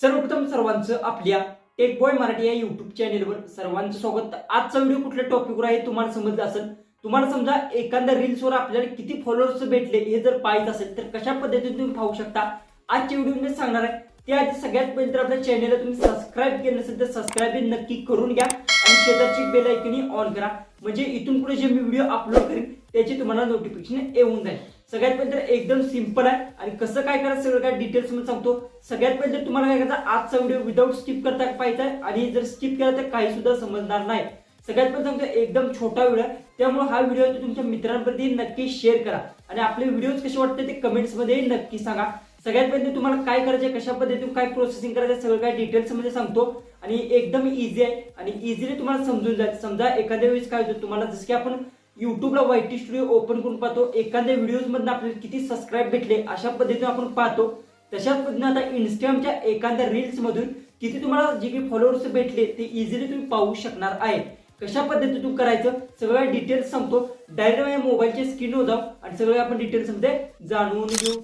सर्वप्रथम सर्वांचं आपल्या टेक बॉय मराठी या युट्यूब चॅनेलवर सर्वांचं स्वागत. आजचा व्हिडिओ कुठल्या टॉपिकवर आहे तुम्हाला समजलं असेल. तुम्हाला समजा एखाद्या रील्सवर आपल्याला किती फॉलोअर्स भेटले हे जर पाहायचं असेल तर कशा पद्धतीने तुम्ही पाहू शकता? आजच्या व्हिडिओ मी सांगणार आहे. त्याआधी सगळ्यात पहिले तर आपल्या चॅनेलला तुम्ही सबस्क्राईब केलं नसेल तर सबस्क्राईब नक्की करून घ्या आणि शेजारची बेल ऐकणी ऑन करा. म्हणजे इथून पुढे जे मी व्हिडिओ अपलोड करेन त्याची तुम्हाला नोटिफिकेशन येऊन जाईल. सगळ्यात पहिले तर एकदम सिंपल आहे. आणि कसं काय करायचं सगळं काय डिटेल्समध्ये सांगतो. सगळ्यात पहिले तर तुम्हाला काय करायचं आजचा व्हिडिओ विदाऊट स्किप करता पाहिजे आणि जर स्किप केला तर काही सुद्धा समजणार नाही. सगळ्यात पहिले सांगतो एकदम छोटा व्हिडिओ आहे. त्यामुळे हा व्हिडिओ तुमच्या मित्रांप्रती नक्की शेअर करा. आणि आपले व्हिडिओज कसे वाटते ते कमेंट्समध्ये नक्की सांगा. सगळ्यात पहिले तुम्हाला काय करायचं कशा पद्धतीने काय प्रोसेसिंग करायचं सगळं काय डिटेल्समध्ये सांगतो. आणि एकदम इझी आहे. आणि इझिली तुम्हाला समजून जायचं समजा एखाद्या वेळेस काय होतं तुम्हाला जसं की आपण युट्यूबला वायटी स्टुडिओ ओपन करून पाहतो. एखाद्या व्हिडिओजमधून आपल्याला किती सबस्क्राईब भेटले अशा पद्धतीने आपण पाहतो. तशाच पद्धतीने आता इंस्टाग्रामच्या एखाद्या रील्समधून किती तुम्हाला जे काही फॉलोअर्स भेटले ते इझिली तुम्ही पाहू शकणार आहे कशा पद्धतीतून करायचं सगळं डिटेल्स सांगतो. डायरेक्ट माझ्या स्क्रीन होतं जाऊ आणि सगळे आपण डिटेल्समध्ये जाणून घेऊ.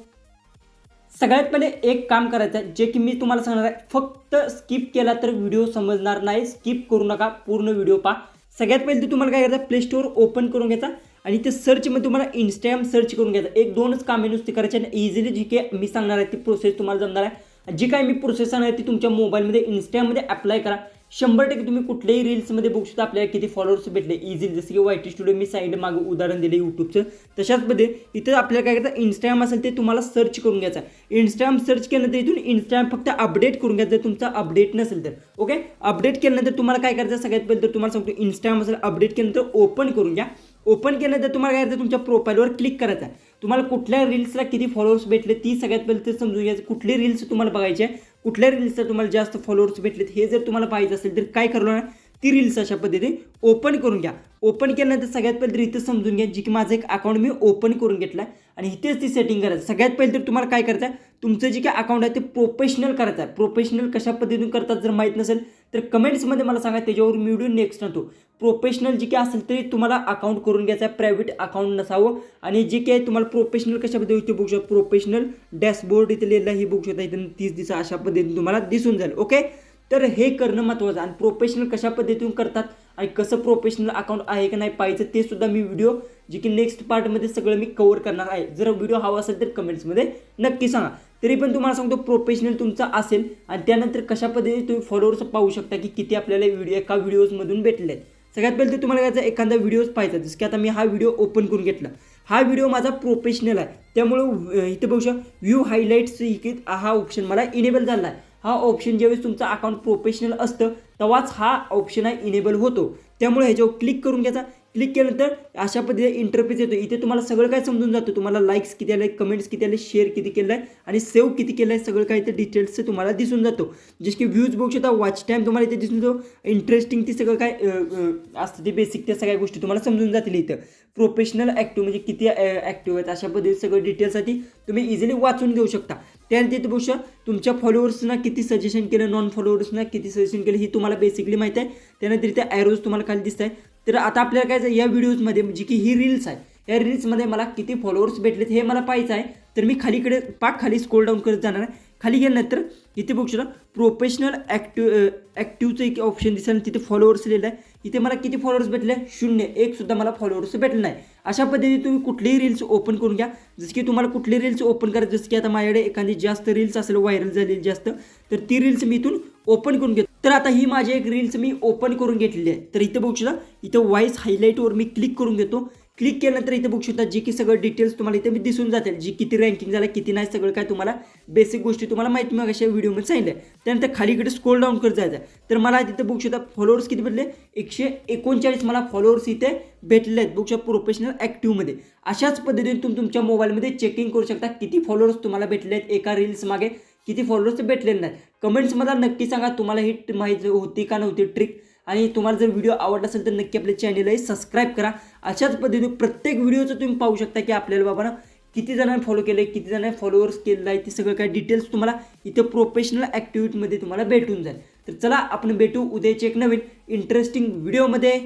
सगळ्यात पहिले एक काम करायचं आहे जे की मी तुम्हाला सांगणार आहे फक्त स्किप केला तर व्हिडिओ समजणार नाही. स्किप करू नका पूर्ण व्हिडिओ पहा. सगळ्यात पहिले ते तुम्हाला काय करायचं प्ले स्टोअर ओपन करून घ्यायचा आणि ते सर्चमध्ये तुम्हाला इंस्टाग्राम सर्च करून घ्यायचं. एक दोनच कामे नुसती करायचे आणि इझिली जी काही मी सांगणार आहे ती प्रोसेस तुम्हाला जमणार आहे. जी काय मी प्रोसेस सांगणार आहे ती तुमच्या मोबाईलमध्ये इंस्टाग्राममध्ये अप्लाय करा. शंभर टक्के तुम्ही कुठल्याही रील्समध्ये बघू शकता. आपल्याला किती फॉलोअर्स भेटले. इझी जसं की वाय टी स्टुडिओ मी साईड मागं उदाहरण दिलं यूट्यूबचं तशाचमध्ये इथं आपल्याला काय करायचं इंस्टाग्राम असेल ते तुम्हाला सर्च करून घ्यायचं इंस्टाग्राम सर्च केल्यानंतर इथून इंस्टाग्राम फक्त अपडेट करून घ्यायचं तुमचा अपडेट नसेल तर. ओके अपडेट केल्यानंतर तुम्हाला काय करायचं सगळ्यात पहिले तर तुम्हाला सांगतो इंस्टाग्राम असेल अपडेट केल्यानंतर ओपन करून घ्या. ओपन केल्यानंतर तुम्हाला काय करायचं तुमच्या प्रोफाईलवर क्लिक करायचं तुम्हाला कुठल्या रील्सला किती फॉलोअर्स भेटले ती सगळ्यात पहिले ते समजून घ्यायचं कुठली रील्स तुम्हाला बघायची आहे. कुठल्या रील्सला तुम्हाला जास्त फॉलोअर्स भेटलेत हे जर तुम्हाला पाहिजे असेल तर काय करणार ती रील्स अशा पद्धतीने ओपन करून घ्या. ओपन केल्यानंतर सगळ्यात पहिले इथं समजून घ्या जी की माझं एक अकाउंट मी ओपन करून घेतलं आहे. आणि इथेच ती सेटिंग करायचं. सगळ्यात पहिले तर तुम्हाला काय करायचं आहे? तुमचं जे काय अकाउंट आहे ते प्रोफेशनल करायचं आहे. प्रोफेशनल कशा पद्धतीने करतात जर माहीत नसेल तर कमेंट्समध्ये मला सांगा त्याच्यावर मी व्हिडिओ नेक्स्ट आणतो प्रोफेशनल जे काय असेल तरी तुम्हाला अकाउंट करून घ्यायचं आहे प्रायव्हेट अकाउंट नसावं. आणि जे काय तुम्हाला प्रोफेशनल कशा इथे बघू शकता. प्रोफेशनल डॅशबोर्ड इथे लिहिलेलं हे बघू शकता. इथे तीस दिवस अशा पद्धतीने तुम्हाला दिसून जाईल. ओके तर हे करणं महत्त्वाचं आणि प्रोफेशनल कशा पद्धतीतून करतात? आणि कसं प्रोफेशनल अकाउंट आहे का नाही पाहिजे ते सुद्धा मी व्हिडिओ जे की नेक्स्ट पार्टमध्ये सगळं मी कवर करणार आहे. जर व्हिडिओ हवा असेल तर कमेंट्समध्ये नक्की सांगा. तरी पण तुम्हाला सांगतो प्रोफेशनल तुमचा असेल आणि त्यानंतर कशा पद्धतीने तुम्ही फॉलोअर्स पाहू शकता की किती आपल्याला व्हिडिओ एका व्हिडिओजमधून भेटले आहेत सगळ्यात पहिले तर तुम्हाला याचा एखादा व्हिडिओज पाहिजे जसं की आता मी हा व्हिडिओ ओपन करून घेतला. हा व्हिडिओ माझा प्रोफेशनल आहे. त्यामुळं इथे बघू शकता व्ह्यू हायलाईट्स हा ऑप्शन मला इनेबल झाला आहे. हा ऑप्शन ज्यावेळेस तुमचं अकाउंट प्रोफेशनल असतं तेव्हाच हा ऑप्शन आहे इनेबल होतो. त्यामुळे ह्याच्यावर क्लिक करून घ्यायचा. क्लिक केल्यानंतर अशा पद्धतीने इंटरफेस येतो. इथे तुम्हाला सगळं काय समजून जातं. तुम्हाला लाईक्स किती आले कमेंट्स किती आले शेअर किती केलं आहे आणि सेव्ह किती केलं आहे सगळं काय इथे डिटेल्स तुम्हाला दिसून जातो. जसे की व्ह्यूज बघू शकता वॉच टाईम तुम्हाला इथे दिसून जातो. इंटरेस्टिंग ती सगळं काय असतं ते बेसिक त्या सगळ्या गोष्टी तुम्हाला समजून जातील इथं. प्रोफेशनल ॲक्टिव्ह म्हणजे किती ॲक्टिव्ह आहेत अशा पद्धतीने सगळं डिटेल्ससाठी तुम्ही इझिली वाचून घेऊ शकता. त्यानंतर इथे बघू तुमच्या फॉलोअर्सना किती सजेशन केलं नॉन फॉलोअर्सना किती सजेशन केलं ही तुम्हाला बेसिकली माहिती आहे. त्यानंतर इथे ॲरोज तुम्हाला खाली दिसत आहे तर आता आपल्याला काय या व्हिडिओजमध्ये जी म्हणजे की ही रील्स आहे. या रील्समध्ये मला किती फॉलोअर्स भेटलेत हे मला पाहायचं आहे. तर मी खालीकडे पाक खाली स्क्रोल डाऊन करत जाणार आहे. खाली गेल्यानंतर इथे बघू शकता प्रोफेशनल ॲक्टिव्ह ॲक्टिव्हचं एक ऑप्शन दिसेल तिथे फॉलोअर्स लिहिलं आहे. इथे मला किती फॉलोअर्स भेटले? शून्य. एक सुद्धा मला फॉलोअर्स भेटले नाही. अशा पद्धतीने तुम्ही कुठलीही रील्स ओपन करून घ्या. जसं की तुम्हाला कुठली रील्स ओपन करायचं जसं की आता माझ्याकडे एखादी जास्त रील्स असेल व्हायरल झालेली जास्त तर ती रील्स मी इथून ओपन करून घेतो. तर आता ही माझी एक रील्स मी ओपन करून घेतलेली आहे. तर इथं बघू शकता इथं वाईस हायलाईटवर मी क्लिक करून घेतो. क्लिक केल्यानंतर इथे बघू शकता जी की सगळं डिटेल्स तुम्हाला इथे मी दिसून जातील. जी किती रँकिंग झालं किती नाही सगळं काय तुम्हाला बेसिक गोष्टी तुम्हाला माहिती मग अशा व्हिडिओमध्ये सांगितलं त्यानंतर खालीकडे स्क्रोल डाऊन करत जायचं तर मला तिथं बघू शकता फॉलोअर्स किती भेटले? एकशे एकोणचाळीस मला फॉलोअर्स इथे भेटले आहेत. बघू शकता प्रोफेशनल ॲक्टिव्हमध्ये अशाच पद्धतीने तुम्ही तुमच्या मोबाईलमध्ये चेकिंग करू शकता किती फॉलोअर्स तुम्हाला भेटले आहेत एका रील्स मागे. किती फॉलोअर्स भेटलेले नाहीत. मला नक्की सांगा तुम्हाला ही माहिती होती का नव्हती ट्रिक आणि तुम्हाला जर व्हिडिओ आवडला असेल तर नक्की आपल्या चॅनेलही सबस्क्राईब करा. अशाच पद्धतीने प्रत्येक व्हिडिओचं तुम्ही पाहू शकता की आपल्याला बाबा किती जणांनी फॉलो केलं आहे किती जणांनी फॉलोअर्स केलेलं आहे ते सगळं काय डिटेल्स तुम्हाला इथं प्रोफेशनल ॲक्टिव्हिटीमध्ये तुम्हाला भेटून जाईल. तर चला आपण भेटू उद्याचे एक नवीन इंटरेस्टिंग व्हिडिओमध्ये